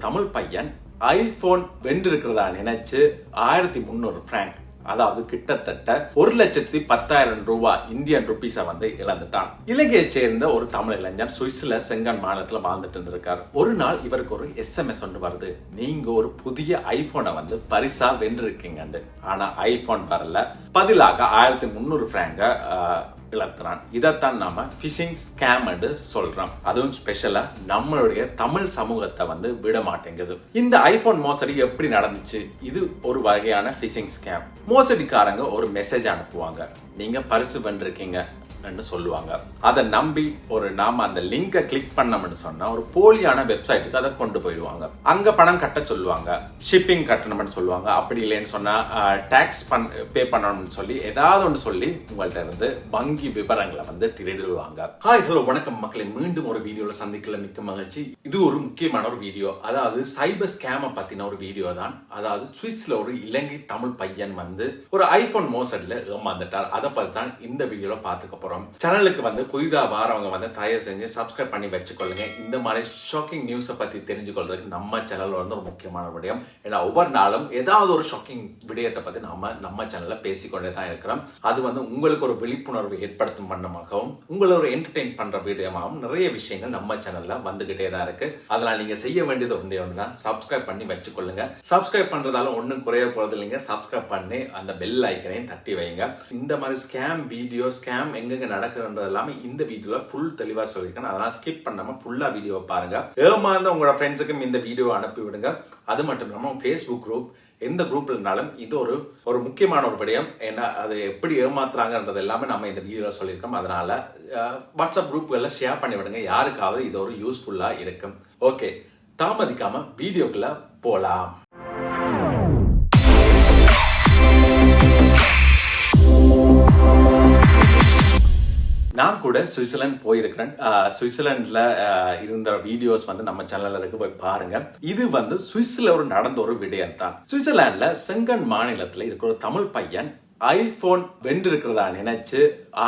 தமிழ் பையன் ஐபோன் வென்றிருக்கிறதா நினைச்சு ஆயிரத்தி முந்நூறு பிராங்க் அதாவது கிட்டத்தட்ட ஒரு லட்சத்தி பத்தாயிரம் ரூபாய் இந்தியன் ருபீஸை வந்து இழந்துட்டான். இலங்கையை சேர்ந்த ஒரு தமிழ் இளைஞன் சுவிஸ்ல செங்கன் மாநிலத்துல வாழ்ந்துட்டு இருந்திருக்கார். ஒரு நாள் இவருக்கு ஒரு எஸ்எம்எஸ் ஒன்று வருது. நீங்க ஒரு புதிய ஐபோனை வந்து பரிசா வென்றிருக்கீங்கன்னு ஆனா ஐபோன் வரல. பதிலாக ஆயிரத்தி முந்நூறு பிராங்க இழக்கிறான். இதைத்தான் நாம ஃபிஷிங் ஸ்கேம் சொல்றோம். அதுவும் ஸ்பெஷலா நம்மளுடைய தமிழ் சமூகத்தை வந்து விட மாட்டேங்குது. இந்த ஐபோன் மோசடி எப்படி நடந்துச்சு? இது ஒரு வகையான ஃபிஷிங் ஸ்கேம் மோசடிக்காரங்க ஒரு மெசேஜ் அனுப்புவாங்க. நீங்க பரிசு பண்ணிருக்கீங்க ன்னு சொல்லுவாங்க. அதை நம்பி ஒரு நாம அந்த லிங்கை கிளிக் பண்ணோம்னு சொன்னா ஒரு போலியான வெப்சைட்டுக்கு அதை கொண்டு போயிடுவாங்க. அங்க பணம் கட்ட சொல்லுவாங்க. ஷிப்பிங் கட்டணும்னு சொல்லுவாங்க. அப்படி இல்லைன்னு சொன்னா டாக்ஸ் பண் பே பண்ணணும்னு சொல்லி ஏதாவது ஒன்று சொல்லி உங்கள்ட்ட இருந்து வங்கி விவரங்களை வந்து திருடிடுவாங்க ஹாய் ஹலோ வணக்கம் மக்களை. மீண்டும் ஒரு வீடியோவில் சந்திக்கல. மிக்க மகிழ்ச்சி. இது ஒரு முக்கியமான ஒரு வீடியோ. அதாவது சைபர் ஸ்கேமை பத்தின ஒரு வீடியோ தான். அதாவது சுவிஸ்ல ஒரு இலங்கை தமிழ் பையன் வந்து ஒரு ஐபோன் மோசடியில் ஏமாந்துட்டார். அதை பார்த்து தான் இந்த வீடியோவில் பார்த்துக்க போகிறோம் சேனலுக்கு வந்து புதிதாக வாரவங்க வந்து தயவு செஞ்சு சப்ஸ்கிரைப் பண்ணி வச்சுக்கொள்ளுங்க. இந்த மாதிரி ஷாக்கிங் நியூஸை பற்றி தெரிஞ்சுக்கொள்றதுக்கு நம்ம சேனல் வந்து ஒரு முக்கியமான விடயம். ஏன்னா ஒவ்வொரு நாளும் ஏதாவது ஒரு ஷாக்கிங் விடயத்தை பற்றி நம்ம நம்ம சேனலில் பேசிக்கொண்டே தான் இருக்கிறோம். அது வந்து உங்களுக்கு ஒரு விழிப்புணர்வு ஏற்படுத்தும் வண்ணமாகவும் உங்களை ஒரு என்டர்டெயின் பண்ணுற வீடியோமாகவும் நிறைய விஷயங்கள் நம்ம சேனலில் வந்துகிட்டே தான் இருக்கு. அதனால் நீங்க செய்ய வேண்டியது ஒன்றே ஒன்று தான் சப்ஸ்கிரைப் பண்ணி வச்சுக்கொள்ளுங்க. சப்ஸ்கிரைப் பண்ணுறதால ஒன்றும் குறைய போகிறது இல்லைங்க சப்ஸ்கிரைப் பண்ணி அந்த பெல் ஐக்கனையும் தட்டி வைங்க. இந்த மாதிரி ஸ்கேம் வீடியோ ஸ்கேம் எங்கெங்க நடக்குதுன்றது எல்லாமே இந்த வீடியோல ஃபுல் தெளிவா சொல்லியிருக்கேன். அதனால ஸ்கிப் பண்ணாம ஃபுல்லா வீடியோ பாருங்க. ஏமாந்த உங்களோட ஃப்ரெண்ட்ஸுக்கும் இந்த வீடியோ அனுப்பி விடுங்க. அது மட்டும் இல்லாம ஃபேஸ்புக் குரூப் எந்த குரூப்ல இருந்தாலும் இது ஒரு ஒரு முக்கியமான ஒரு விடயம். ஏன்னா அது எப்படி ஏமாத்துறாங்கன்றது எல்லாமே நம்ம இந்த வீடியோல சொல்லியிருக்கோம். அதனால வாட்ஸ்அப் குரூப்களில் ஷேர் பண்ணி விடுங்க. யாருக்காவது இது ஒரு யூஸ்ஃபுல்லா இருக்கும். ஓகே தாமதிக்காம வீடியோக்குள்ள போலாம். நான் கூட சுவிட்சர்லாந்து போயிருக்கிறேன். சுவிட்சர்லாண்டில் இருந்த வீடியோஸ் வந்து நம்ம சேனல்ல இருக்கு போய் பாருங்க. இது வந்து சுவிஸ்ல ஒரு நடந்த ஒரு விடயம் தான் சுவிட்சர்லாந்துல செங்கன் மாநிலத்தில் இருக்கிற ஒரு தமிழ் பையன் ஐபோன் வென்றிருக்கிறதா நினைச்சு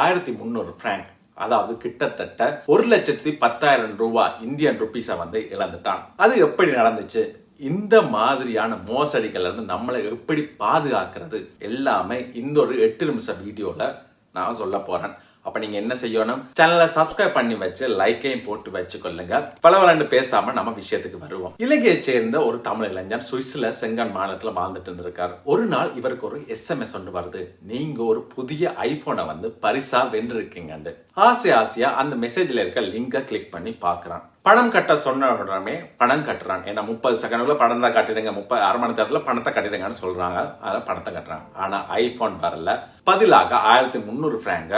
ஆயிரத்தி முந்நூறு பிராங்க் அதாவது கிட்டத்தட்ட ஒரு லட்சத்தி பத்தாயிரம் ரூபாய் இந்தியன் ருபீஸை வந்து இழந்துட்டான். அது எப்படி நடந்துச்சு? இந்த மாதிரியான மோசடிகள் இருந்து நம்மளை எப்படி பாதுகாக்கிறது? எல்லாமே இந்த ஒரு எட்டு நிமிஷம் வீடியோல நான் சொல்ல போறேன். அப்ப நீங்க என்ன செய்யணும்? சேனலை சப்ஸ்கிரைப் பண்ணி வச்சு லைக்கையும் போட்டு வச்சுக்கொள்ளுங்க. பல விளாண்டு பேசாம நம்ம விஷயத்துக்கு வருவோம். இலங்கையை சேர்ந்த ஒரு தமிழ் இளைஞன் சுவிஸ்ல செங்கன் மாநிலத்துல வாழ்ந்துட்டு இருந்திருக்கார். ஒரு நாள் இவருக்கு ஒரு எஸ்எம்எஸ் ஒன்று வருது. நீங்க ஒரு புதிய ஐபோனை வந்து பரிசா வென்றிருக்கீங்கன்னு ஆசை ஆசையா அந்த மெசேஜ்ல இருக்க லிங்கை கிளிக் பண்ணி பாக்குறான் பணம் கட்ட சொன்ன உடனே பணம் கட்டுறான் ஏன்னா முப்பது செகண்டுக்குள்ள பணம் தான் கட்டிடுங்க. முப்பது அரை மணி நேரத்தில் பணத்தை கட்டிடுங்கன்னு சொல்றாங்க. அதில் பணத்தை கட்டுறான் ஆனால் ஐபோன் வரல. பதிலாக ஆயிரத்தி முந்நூறு பிராங்க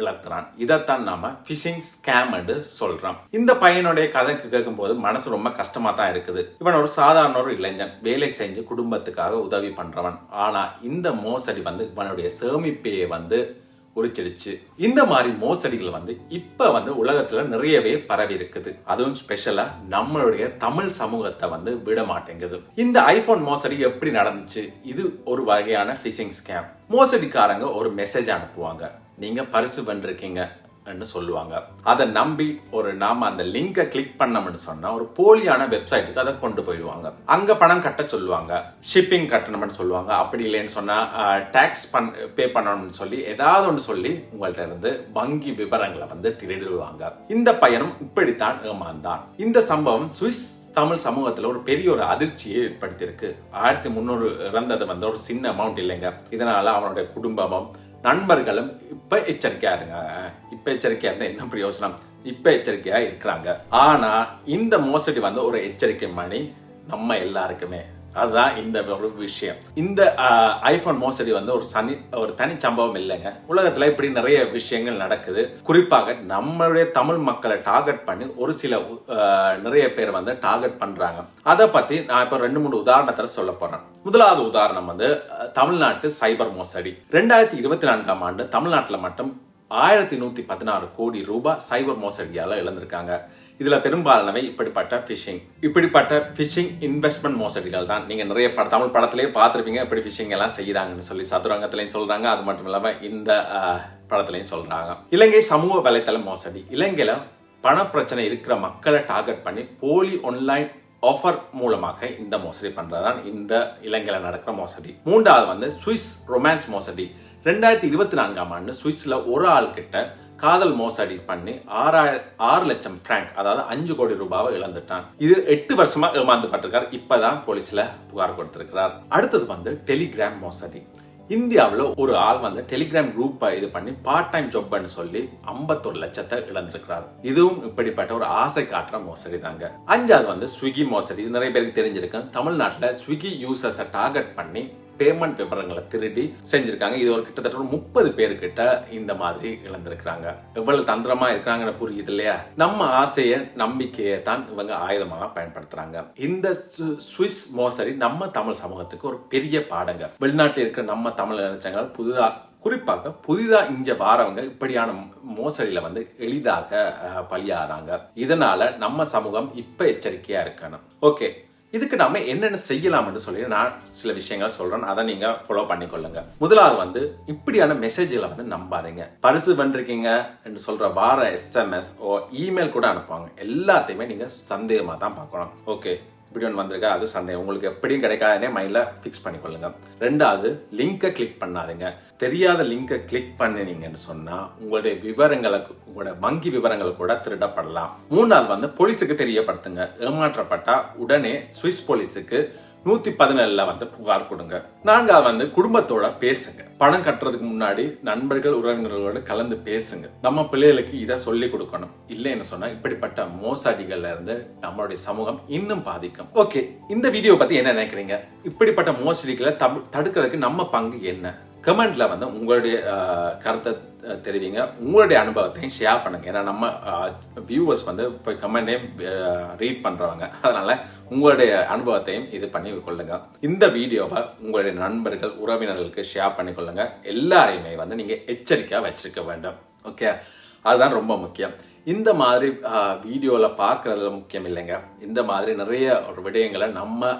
இழக்கிறான். இதைத்தான் நாம ஃபிஷிங் ஸ்கேம் சொல்றோம். இந்த பையனுடைய கதை கேட்கும் போது மனசு ரொம்ப கஷ்டமா தான் இருக்குது. இவன் ஒரு சாதாரண ஒரு இளைஞன். வேலை செஞ்சு குடும்பத்துக்காக உதவி பண்றவன். ஆனா இந்த மோசடி வந்து இவனுடைய சேமிப்பையை வந்து உரிச்சிடுச்சு இந்த மாதிரி மோசடிகள் வந்து இப்ப வந்து உலகத்துல நிறையவே பரவி இருக்குது. அதுவும் ஸ்பெஷலா நம்மளுடைய தமிழ் சமூகத்தை வந்து விட மாட்டேங்குது. இந்த ஐபோன் மோசடி எப்படி நடந்துச்சு? இது ஒரு வகையான ஃபிஷிங் ஸ்கேம் மோசடிக்காரங்க ஒரு மெசேஜ் அனுப்புவாங்க. நீங்க பரிசு வென்றிருக்கீங்க. சொல்லுவாங்க. அதை நம்பி ஒரு நாம அந்த லிங்கை கிளிக் பண்ணோம்னு சொன்னா ஒரு போலியான வெப்சைட்டுக்கு அதை கொண்டு போயிடுவாங்க. அங்க பணம் கட்ட சொல்லுவாங்க. ஷிப்பிங் கட்டணும்னு சொல்லுவாங்க. அப்படி இல்லைன்னு சொன்னா டாக்ஸ் பண் பே பண்ணணும்னு சொல்லி ஏதாவது ஒன்று சொல்லி உங்கள்ட்ட இருந்து வங்கி விவரங்களை வந்து திருடுவாங்க. இந்த பயணம் இப்படித்தான் ஏமாந்தான். இந்த சம்பவம் சுவிஸ் தமிழ் சமூகத்தில் ஒரு பெரிய ஒரு அதிர்ச்சியை ஏற்படுத்தியிருக்கு. ஆயிரத்தி முந்நூறு இறந்தது வந்து ஒரு சின்ன அமௌண்ட் இல்லைங்க. இதனால அவனுடைய குடும்பமும் நண்பர்களும் இப்ப எச்சரிக்கையா இருங்க. இப்ப எச்சரிக்கையா இருந்தா என்ன பிரயோஜனம் இப்ப எச்சரிக்கையா இருக்கிறாங்க. ஆனா இந்த மோசடி வந்து ஒரு எச்சரிக்கை மணி நம்ம எல்லாருக்குமே. அதுதான் இந்த ஒரு விஷயம். இந்த ஐபோன் மோசடி வந்து ஒரு சனி ஒரு தனி சம்பவம் இல்லைங்க. உலகத்துல இப்படி நிறைய விஷயங்கள் நடக்குது. குறிப்பாக நம்மளுடைய தமிழ் மக்களை டார்கெட் பண்ணி ஒரு சில நிறைய பேர் வந்து டார்கெட் பண்றாங்க. அதை பத்தி நான் இப்ப ரெண்டு மூணு உதாரணத்துல சொல்ல போறேன். முதலாவது உதாரணம் வந்து தமிழ்நாட்டு சைபர் மோசடி. ரெண்டாயிரத்தி இருபத்தி நான்காம் ஆண்டு தமிழ்நாட்டில் மட்டும் ஆயிரத்தி நூத்தி பதினாறு கோடி ரூபாய் சைபர் மோசடியால இழந்திருக்காங்க. இதில் பெரும்பாலானவை இப்படிப்பட்ட ஃபிஷிங் இப்படிப்பட்ட ஃபிஷிங் இன்வெஸ்ட்மெண்ட் மோசடிகள் தான். நீங்கள் நிறைய பட தமிழ் படத்திலேயே பார்த்துருப்பீங்க இப்படி ஃபிஷிங் எல்லாம் செய்கிறாங்கன்னு சொல்லி சதுரங்கத்திலையும் சொல்கிறாங்க அது மட்டும் இல்லாமல் இந்த படத்திலையும் சொல்கிறாங்க இலங்கை சமூக வலைத்தள மோசடி. இலங்கையில் பண பிரச்சனை இருக்கிற மக்களை டார்கெட் பண்ணி போலி ஆன்லைன் ஆஃபர் மூலமாக இந்த மோசடி பண்ணுறதான் இந்த இலங்கையில் நடக்கிற மோசடி. மூன்றாவது வந்து சுவிஸ் ரொமான்ஸ் மோசடி. ரெண்டாயிரத்தி இருபத்தி நான்காம் ஆண்டு சுவிஸில் ஒரு ஆள் கிட்ட காதல் மோசடி பண்ணி ஆறாயிரம் ஆறு லட்சம் பிராங்க் அதாவது அஞ்சு கோடி ரூபாவை இழந்துட்டான். இது எட்டு வருஷமா ஏமாந்துப்பட்டிருக்கார் இப்பதான் போலீஸ்ல புகார் கொடுத்திருக்கிறார். அடுத்தது வந்து டெலிகிராம் மோசடி. இந்தியாவில் ஒரு ஆள் வந்து டெலிகிராம் குரூப்பை இது பண்ணி பார்ட் டைம் ஜாப்னு சொல்லி ஐம்பத்தொரு லட்சத்தை இழந்திருக்கிறார். இதுவும் இப்படிப்பட்ட ஒரு ஆசை காட்டுற மோசடி தாங்க. அஞ்சாவது வந்து ஸ்விக்கி மோசடி. நிறைய பேருக்கு தெரிஞ்சிருக்கு தமிழ்நாட்டில் ஸ்விக்கி யூசர்ஸை டார்கெட் பண்ணி பேமெண்ட் விவரங்களை திருடி செஞ்சிருக்காங்க. இது ஒரு கிட்டத்தட்ட ஒரு முப்பது பேர்கிட்ட இந்த மாதிரி இழந்திருக்கிறாங்க. எவ்வளவு தந்திரமா இருக்கிறாங்கன்னு புரியுது இல்லையா? நம்ம ஆசைய நம்பிக்கையை தான் இவங்க ஆயுதமாக பயன்படுத்துறாங்க. இந்த சு- சுவிஸ் மோசடி நம்ம தமிழ் சமூகத்துக்கு ஒரு பெரிய பாடங்க. வெளிநாட்டில் இருக்கிற நம்ம தமிழ் நினைச்சாங்க புதுதா குறிப்பாக புதிதா இங்க வாரவங்க இப்படியான மோசடியில வந்து எளிதாக அஹ், பலியாறாங்க. இதனால நம்ம சமூகம் இப்ப எச்சரிக்கையா இருக்கணும். ஓகே. இதுக்கு நாம என்னென்ன செய்யலாம்னு சொல்லி நான் சில விஷயங்கள் சொல்றேன். அதை நீங்க ஃபாலோ பண்ணிக்கொள்ளுங்க. முதலாவது வந்து இப்படியான மெசேஜ்களை வந்து நம்பாதீங்க. பரிசு பண்றீங்க என்று சொல்ற வார எஸ்எம்எஸ் ஓ இமெயில் கூட அனுப்புவாங்க. எல்லாத்தையுமே நீங்க சந்தேகமா தான் பார்க்கணும். ஓகே இப்படி ஒன்று வந்திருக்கா அது சந்தேகம் உங்களுக்கு எப்படியும் கிடைக்காதனே மைண்டில் ஃபிக்ஸ் பண்ணிக்கொள்ளுங்க. ரெண்டாவது லிங்கை கிளிக் பண்ணாதீங்க. தெரியாத லிங்கை கிளிக் பண்ணினீங்கன்னு சொன்னால் உங்களுடைய விவரங்களை உங்களோட வங்கி விவரங்கள் கூட திருடப்படலாம். மூணாவது வந்து போலீஸுக்கு தெரியப்படுத்துங்க. ஏமாற்றப்பட்டால் உடனே சுவிஸ் போலீஸுக்கு நூத்தி பதினேழுல வந்து புகார் கொடுங்க. நான்காவது வந்து குடும்பத்தோட பேசுங்க. பணம் கட்டுறதுக்கு முன்னாடி நண்பர்கள் உறவினர்களோட கலந்து பேசுங்க. நம்ம பிள்ளைகளுக்கு இதை சொல்லி கொடுக்கணும். இல்லைன்னு சொன்னா இப்படிப்பட்ட மோசடிகள்ல இருந்து நம்மளுடைய சமூகம் இன்னும் பாதிக்கும். ஓகே இந்த வீடியோ பத்தி என்ன நினைக்கிறீங்க? இப்படிப்பட்ட மோசடிகளை தடு- தடுக்கிறதுக்கு நம்ம பங்கு என்ன? கமெண்ட்ல வந்து உங்களுடைய கருத்தை தெரிவிங்க. உங்களுடைய அனுபவத்தையும் ஷேர் பண்ணுங்க. ஏன்னா நம்ம வியூவர்ஸ் வந்து இப்போ கமெண்டையும் ரீட் பண்றவங்க. அதனால உங்களுடைய அனுபவத்தையும் இது பண்ணி கொள்ளுங்க. இந்த வீடியோவை உங்களுடைய நண்பர்கள் உறவினர்களுக்கு ஷேர் பண்ணி கொள்ளுங்க. எல்லாரையுமே வந்து நீங்க எச்சரிக்கையாக வச்சிருக்க வேண்டும். ஓகே அதுதான் ரொம்ப முக்கியம். இந்த மாதிரி வீடியோவில் பார்க்குறதுல முக்கியம் இல்லைங்க. இந்த மாதிரி நிறைய ஒரு விடயங்களை நம்ம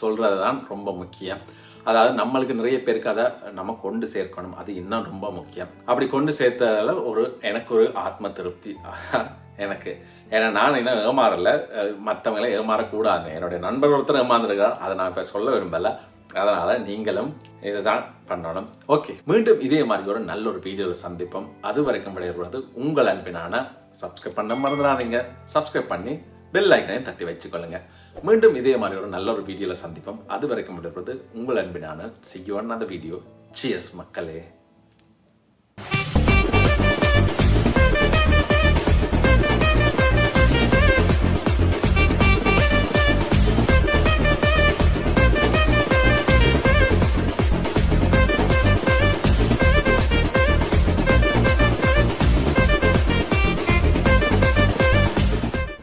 சொல்கிறது தான் ரொம்ப முக்கியம். அதாவது நம்மளுக்கு நிறைய பேருக்கு அதை நம்ம கொண்டு சேர்க்கணும். அது இன்னும் ரொம்ப முக்கியம். அப்படி கொண்டு சேர்த்ததால ஒரு எனக்கு ஒரு ஆத்ம திருப்தி எனக்கு. ஏன்னா நான் இன்னும் ஏமாறல. மற்றவங்களை ஏமாறக்கூடாது. என்னுடைய நண்பர் ஒருத்தர் ஏமாந்துருக்கார் அதை நான் இப்போ சொல்ல விரும்பலை. அதனால் நீங்களும் இதை தான் பண்ணணும். ஓகே மீண்டும் இதே மாதிரி ஒரு நல்ல ஒரு வீடியோவில் சந்திப்போம். அது வரைக்கும் விடைபெறுவது உங்கள் அன்பினான சப்ஸ்கிரைப் பண்ண மறந்துடாதீங்க. சப்ஸ்கிரைப் பண்ணி பெல் ஐக்கனையும் தட்டி வச்சுக்கொள்ளுங்க. மீண்டும் இதே மாதிரி ஒரு நல்ல ஒரு வீடியோவில் சந்திப்போம். அது வரைக்கும் விடைபெறுவது உங்கள் அன்பினான சியோன் அந்த வீடியோ சியர்ஸ் மக்களே.